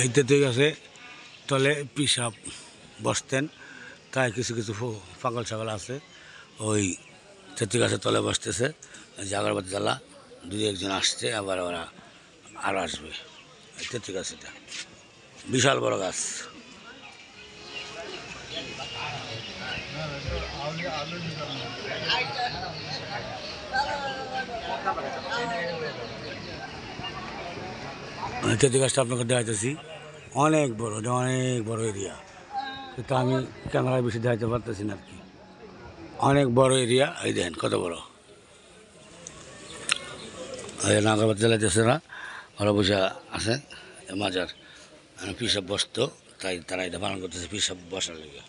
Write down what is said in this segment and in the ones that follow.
এই তেঁতুল গাছে, তলে পিসাব বসতেন, তাই কিছু কিছু পাগল ছাগল আছে, ওই তেঁতুল গাছের তলে বসতেছে যে আগরবাতি জ্বালা, দুই একজন আসছে, আবার ওরা আরও আসবে তেঁতুল গাছ এটা বিশাল বড় গাছ। তেঁতুল গাছটা আপনাকে দেখাইতেছি। অনেক বড় অনেক বড় এরিয়া কিন্তু আমি ক্যামেরায় বেশি দেখাইতে পারতেছি না আর কি অনেক বড় এরিয়া এই দেখেন কত বড়। এই নাগরবাদ জ্বালাইতেছে না ওরা বসে আছে মাজার। পিসাব বসতো, তাই তারা এটা পালন করতেছে পিসাব বসার লেগে।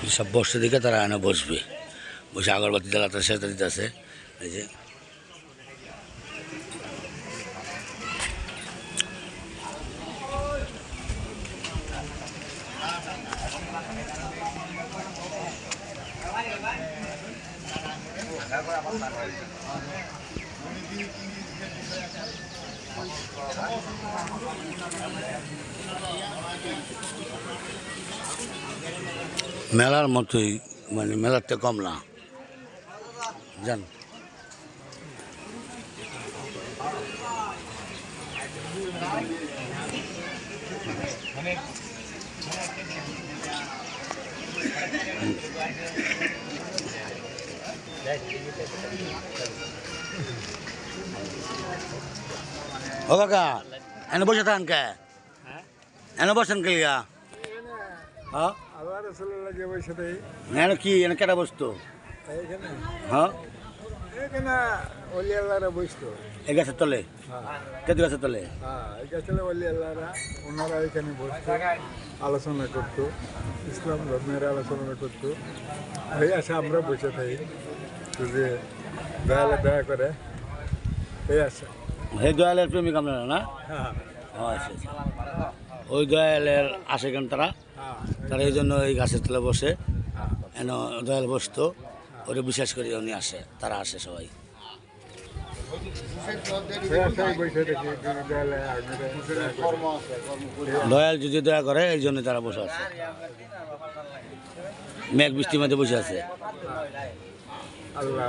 পিসাব বসতে দিকে তারা এনে বসবে। বসে আগরবাতি জ্বালাতে সেটা দিতেছে। এই যে। মেলার মতোই মানে মেলার কম না জান ও কাকা এনে বসে থাকেন কে? এনে বসেন কে? হ্যাঁ এনে কি, এনে কেটা বসতো? হ্যাঁ এখানে অলি বসতো। এই গাছের তলে? হ্যাঁ। কেতু গাছের তলে? হ্যাঁ আল্লাহরা ওনারা এখানে বসতো আলোচনা করতো ইসলাম ধর্মের আলোচনা করতো। এই আসে আমরা বসে থাকি যে দয়ালে দয়া করে এই আসে হে দয়ালের প্রেমিক আপনারা না? হ্যাঁ। আচ্ছা আচ্ছা। ওই দয়ালের আসে কেন তারা? তারা এই জন্য এই গাছের তলে বসে এন দয়াল বসতো। ওটা বিশ্বাস করে উনি আসে তারা আসে সবাই এই আশায় বসে থাকি যদি দয়াল যদি দয়া করে, এই জন্য তারা বসে আছে মেঘ বৃষ্টির মধ্যে বসে আছে আল্লাহ।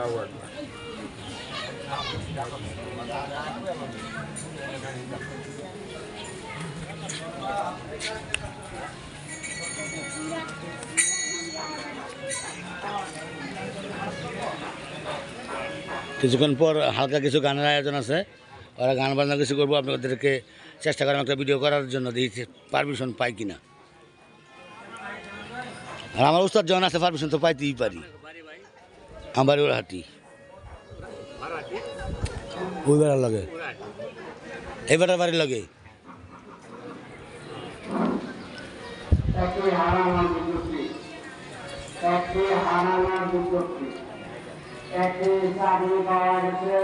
কিছুক্ষণ পর হালকা কিছু গানের আয়োজন আছে। ওরা গান বাজনা কিছু করব, আপনাদেরকে চেষ্টা করেন একটা ভিডিও করার জন্য দেখি পারমিশন পাই কিনা? আর আমার উস্তাদ যখন আছে পারমিশন তো পাইতেই পারি। আমার ওর বেড়ার লাগে। এই বেড়ার লাগে। হারানোর বিজ্ঞপ্তি। একটি চাকরি পাওয়া গেছে